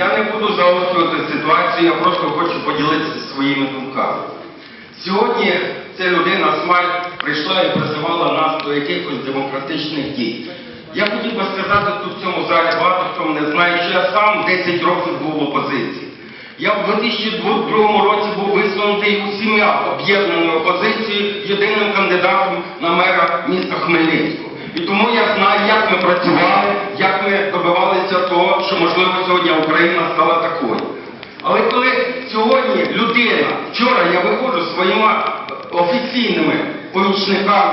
Я не буду заострювати ситуацію, я просто хочу поділитися своїми думками. Сьогодні ця людина Смаль прийшла і призивала нас до якихось демократичних дій. Я хотів би сказати тут в цьому залі багато хто мене знає, що я сам 10 років був в опозиції. Я в 2002 році був висунутий усіма об'єднаною опозицією єдиним кандидатом на мера міста Хмельницького. І тому я знаю, як ми працювали, сьогодні Україна стала такою. Але коли сьогодні людина, вчора я виходжу зі своїми офіційними помічниками,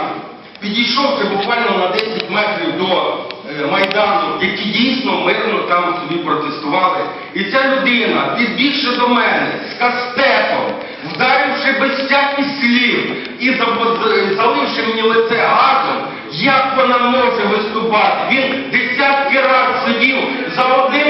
підійшовши буквально на 10 метрів до е, Майдану, які дійсно мирно там собі протестували. І ця людина, підбігши до мене з кастетом, вдаривши без всяких слів і забо- заливши мені лице газом, як вона може виступати? Він десятки разів сидів за одним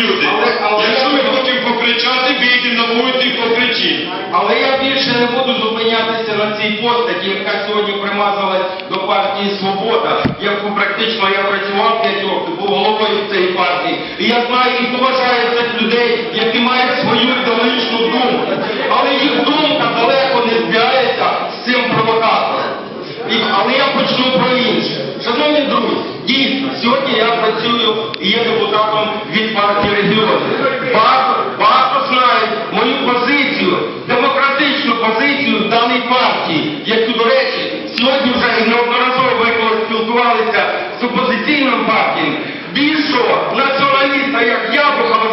люди. Якщо ми хочемо покричати, вийдіть на вулицю і покричіть. Але я більше не буду зупинятися на цій постаті, яка сьогодні примазалась до партії Свобода, яку практично я працював 5 років, був головою цієї партії. І я знаю і поважаю цих людей, які мають свою ідеологічну думку. Але їх думка далеко не збігається з цим провокатором. І, але я почну про інше. Шановні друзі, дійсно, сьогодні я працюю і є депутатом від партії регіонів. Багато, багато знають мою позицію, демократичну позицію даної партії, яку, до речі, і неодноразово коли спілкувалися з опозиційними партіями. Більшого націоналіста, як я,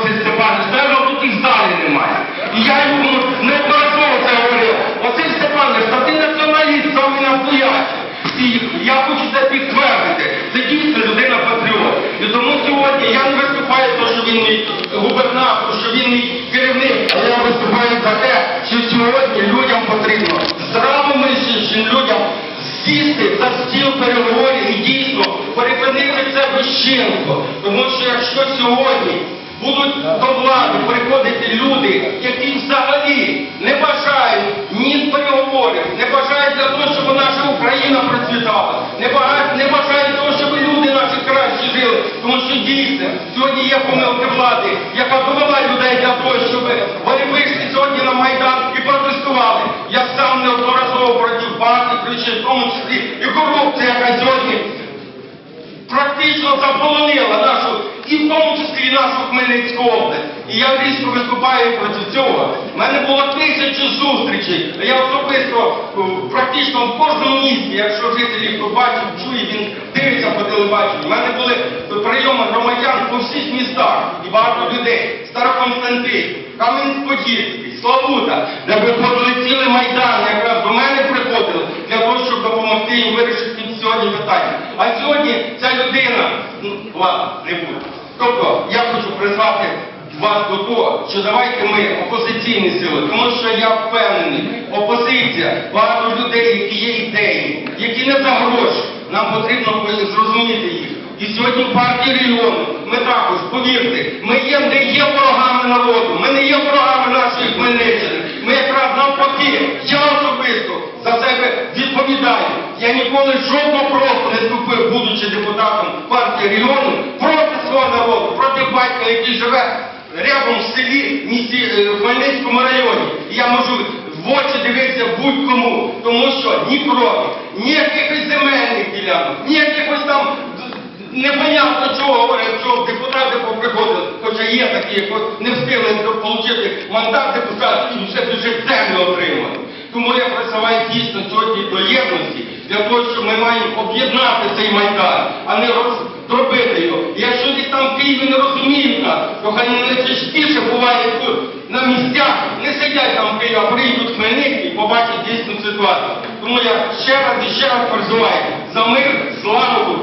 Василь Степанович, навіть тут і в залі немає. І я йому неодноразово це говорив. Василь Степанович, та ти націоналіст, сам і настоящий. І я хочу це підтвердити. Це дійсно людина патріот. І тому сьогодні я не виступаю, тому що він мій губернатор, що він мій керівник, а я виступаю за те, що сьогодні людям потрібно здравомислящим людям сісти за стіл переговорів і дійсно перепинити це безчинство. Тому що якщо сьогодні будуть до влади приходити люди, які взагалі не бажають ні переговорів, не бажають для того, щоб наша Україна процвітала, не бажають, не бажають того, щоб люди наші краще жили. Тому що дійсно сьогодні є помилки влади, яка довела людей для того, щоб вони вийшли сьогодні на Майдан і протестували. Я сам неодноразово проти партії, кричу, в тому числі і корупція, яка сьогодні практично заполонила нашу, і в тому числі і нашу Хмельницьку область. І я різко виступаю проти цього. У мене було тисячі зустрічей. Я особисто е, практично в кожному місті, якщо жителі хто бачив, чує, він дивиться по телебаченню. У мене були прийоми громадян по всіх містах і багато людей. Староконстантин, Кам'янець-Подільський, Славута, де виходили цілий майдан, якраз до мене приходили для того, щоб допомогти їм вирішити сьогодні питання. А сьогодні ця людина, ну ладно, не буде. Тобто я хочу призвати вас до того, що давайте ми опозиційні сили, тому що я впевнений, опозиція, багато людей, які є ідеї, які не за гроші. Нам потрібно зрозуміти їх. І сьогодні в партії регіону ми також, повірте, ми є, не є ворогами народу, ми не є ворогами нашої Хмельниччини. Ми якраз навпаки, я особисто за відповідаю. Я ніколи жодного кроку не ступив, будучи депутатом партії регіону, проти свого народу, проти батька, який живе рядом в селі, в е, Хмельницькому районі. І я можу в очі дивитися будь-кому, тому що ні крові, ні якихось земельних ділянок, ні якихось там непонятно чого говорять, що депутати поприходили, хоча є такі, не встигли отримати мандат депутатський, і вже бюджет землю отримали. Тому я присуваю дійсно сьогодні до єдності, для того, що ми маємо об'єднати цей майдан, а не роздробити його. І Якщо десь там в Києві не розуміють нас, то хай не частіше буває тут на місцях, не сидять там в Києві, а приїдуть Хмельницький і побачать дійсну ситуацію. Тому я ще раз і ще раз призиваю за мир, злагоду,